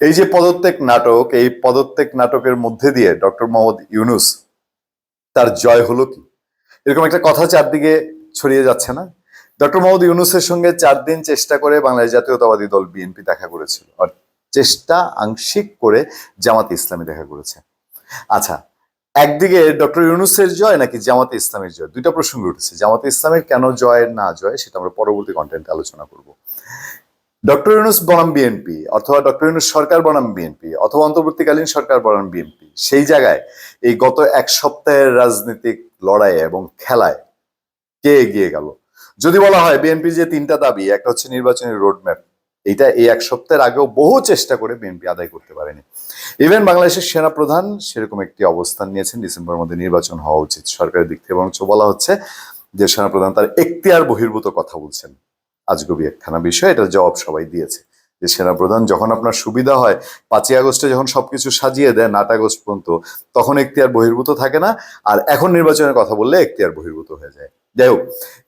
এই যে পদত্যাগ নাটক, এই পদত্যাগ নাটকের মধ্যে দিয়ে ডক্টর মোহাম্মদ ইউনুস তার জয় হলো কি? এরকম একটা কথা চারদিকে ছড়িয়ে যাচ্ছে না? ডক্টর মোহাম্মদ ইউনুসের সঙ্গে চার দিন চেষ্টা করে বাংলাদেশ জাতীয়তাবাদী দল বিএনপি দেখা করেছিল আর চেষ্টা আংশিক করে জামাতে ইসলামী দেখা করেছে। আচ্ছা একদিকে ডক্টর ইউনুসের জয় নাকি জামাতে ইসলামের জয়? দুইটা প্রসঙ্গ উঠেছে। জামাতে ইসলামের কেন জয় না জয় সেটা আমরা পরবর্তী কন্টেন্টে আলোচনা করব। ডক্টর ইউনুস বনাম বিএনপি অথবা ডক্টর ইউনুস সরকার বনাম বিএনপি অথবা অন্তর্বর্তীকালীন সরকার বনাম বিএনপি সেই জায়গায় এই গত এক সপ্তাহের রাজনৈতিক লড়াইয়ে এবং খেলায় কে এগিয়ে গেল? যদি বলা হয় বিএনপি যে তিনটা দাবি, একটা হচ্ছে নির্বাচনের রোডম্যাপ এটা এই এক সপ্তাহের আগেও বহু চেষ্টা করে বিএনপি আদায় করতে পারেনি। ইভেন বাংলাদেশের সেনাপ্রধান সেরকম একটি অবস্থান নিয়েছেন ডিসেম্বরের মধ্যে নির্বাচন হওয়া উচিত সরকারের দিক থেকে এবং বলা হচ্ছে যে সেনাপ্রধান তার এখতিয়ার বহির্ভূত কথা বলছেন। আজগবি একখানা বিষয় এটার জবাব সবাই দিয়েছে। যে সেনাপ্রধান যখন আপনার সুবিধা হয়, পাঁচই আগস্টে যখন সবকিছু সাজিয়ে দেন, আট আগস্ট পর্যন্ত, তখন এখতিয়ার বহির্ভূত থাকে না, আর এখন নির্বাচনের কথা বললে এখতিয়ার বহির্ভূত হয়ে যায়। যাই হোক,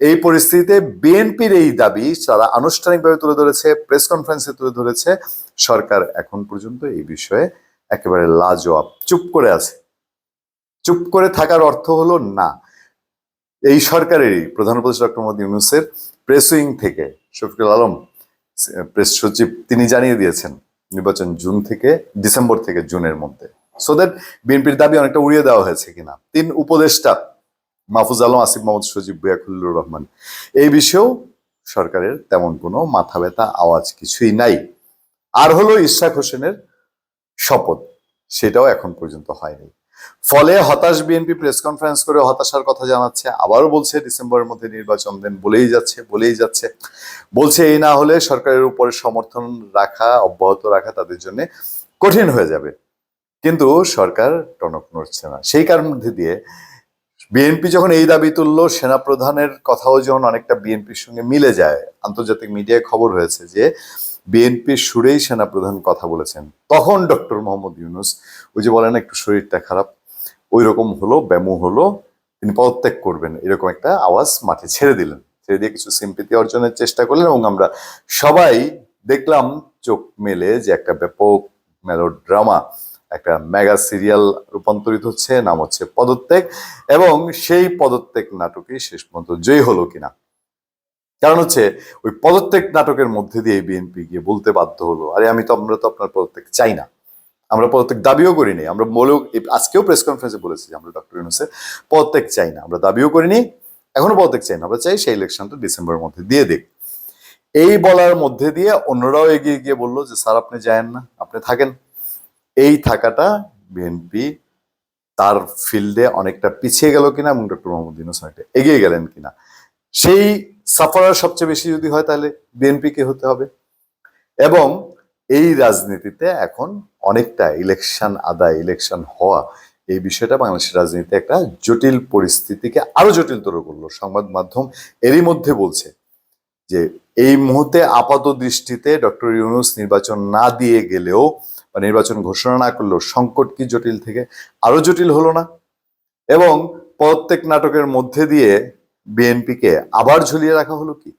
এই পরিস্থিতিতে বিএনপির এই দাবি তারা আনুষ্ঠানিকভাবে তুলে ধরেছে, প্রেস কনফারেন্সে তুলে ধরেছে, সরকার এখন পর্যন্ত এই বিষয়ে একেবারে লাজবাব চুপ করে আছে। চুপ করে থাকার অর্থ হলো না। এই সরকারেরই প্রধান উপদেষ্টা ডক্টর মোহাম্মদ ইউনুসের প্রেস উইং থেকে, শফিকুল আলম প্রেস সচিব, তিনি জানিয়ে দিয়েছেন নির্বাচন জুন থেকে ডিসেম্বর থেকে জুনের মধ্যে। সো দ্যাট বিএনপির দাবি অনেকটা উড়িয়ে দেওয়া হয়েছে কিনা। তিন উপদেষ্টা, মাহফুজ আলম, আসিফ মোহাম্মদ সজিব বুয়াকুল্লুর রহমান। এই বিষয়েও সরকারের তেমন কোনো মাথা ব্যথা আওয়াজ কিছুই নাই। আর হলো ইশাক হোসেনের শপথ, সেটাও এখন পর্যন্ত হয়নি। ফলে হতাশ বিএনপি প্রেস কনফারেন্স করে হতাশার কথা জানাচ্ছে, আবারও বলছে ডিসেম্বরের মধ্যে নির্বাচন দেন বলেই যাচ্ছে বলেই যাচ্ছে। বলছে এই না হলে সরকারের উপরে সমর্থন রাখা, অব্যাহত রাখা তাদের জন্য কঠিন হয়ে যাবে। কিন্তু সরকার টনক নড়ছে না। সেই কারণ মধ্যে দিয়ে বিএনপি যখন এই দাবি তুললো, সেনাপ্রধানের কথাও যখন অনেকটা বিএনপির সঙ্গে মিলে যায়। আন্তর্জাতিক মিডিয়ায় খবর হয়েছে যে বিএনপির সুরেই সেনাপ্রধান কথা বলেছেন। তখন ডক্টর মোহাম্মদ ইউনুস ওই যে বলেন একটু শরীরটা খারাপ ওই রকম হলো, ব্যামু হলো, তিনি পদত্যাগ করবেন, এরকম একটা আওয়াজ মাঠে ছেড়ে দিলেন। ছেড়ে দিয়ে কিছু সিম্পিতি অর্জনের চেষ্টা করলেন এবং আমরা সবাই দেখলাম চোখ মেলে যে একটা ব্যাপক মেলো ড্রামা একটা মেগা সিরিয়াল রূপান্তরিত হচ্ছে, নাম হচ্ছে পদত্যাগ এবং সেই পদত্যাগ নাটকই শেষ পর্যন্ত জয়ী হলো কিনা। কারণ হচ্ছে ওই পদত্যাগ নাটকের মধ্যে দিয়ে বিএনপি গিয়ে বলতে বাধ্য হলো, আরে, আমি তো, আমরা তো আপনার পদত্যাগ চাই না। আমরা পদত্যাগ দাবিও করিনি আমরা বলেও আজকেও প্রেস কনফারেন্সে বলেছি যে আমরা ডক্টর ইউনুসের পদত্যাগ চাই না। আমরা দাবিও করিনি, এখনও পদত্যাগ চাই না। আমরা চাই সেই ইলেকশনটা ডিসেম্বরের মধ্যে দিয়ে দিক। এই বলার মধ্যে দিয়ে অন্যরাও এগিয়ে গিয়ে বলল যে, স্যার, আপনি যায়েন না, আপনি থাকেন। এই থাকাটা বিএনপি তার ফিল্ডে অনেকটা পিছিয়ে গেল কিনা এবং ডক্টর মোহাম্মদ ইউনুস অনেকটা এগিয়ে গেলেন কিনা, সেই সাফারার সবচেয়ে বেশি যদি হয় তাহলে বিএনপি কে হতে হবে। এবং এই রাজনীতিতে এখন অনেকটা ইলেকশন আদায় ইলেকশন হওয়া এই বিষয়টা বাংলাদেশের রাজনীতিতে একটা জটিল পরিস্থিতিকে আরও জটিলতর করল। সংবাদ মাধ্যম এরই মধ্যে বলছে যে, এই মুহূর্তে আপাত দৃষ্টিতে ডক্টর ইউনুস নির্বাচন না দিয়ে গেলেও বা নির্বাচন ঘোষণা না করলেও সংকট কি জটিল থেকে আরও জটিল হলো না? এবং প্রত্যেক নাটকের মধ্যে দিয়ে বিএনপিকে আবার ঝুলিয়ে রাখা হলো কি?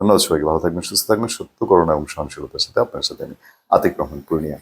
ধন্যবাদ সবাইকে, ভালো থাকবেন, সুস্থ থাকবেন, সত্য করোনা এবং সহনশীলতার সাথে আপনার সাথে আমি আতিক রহমান পূর্ণিয়া।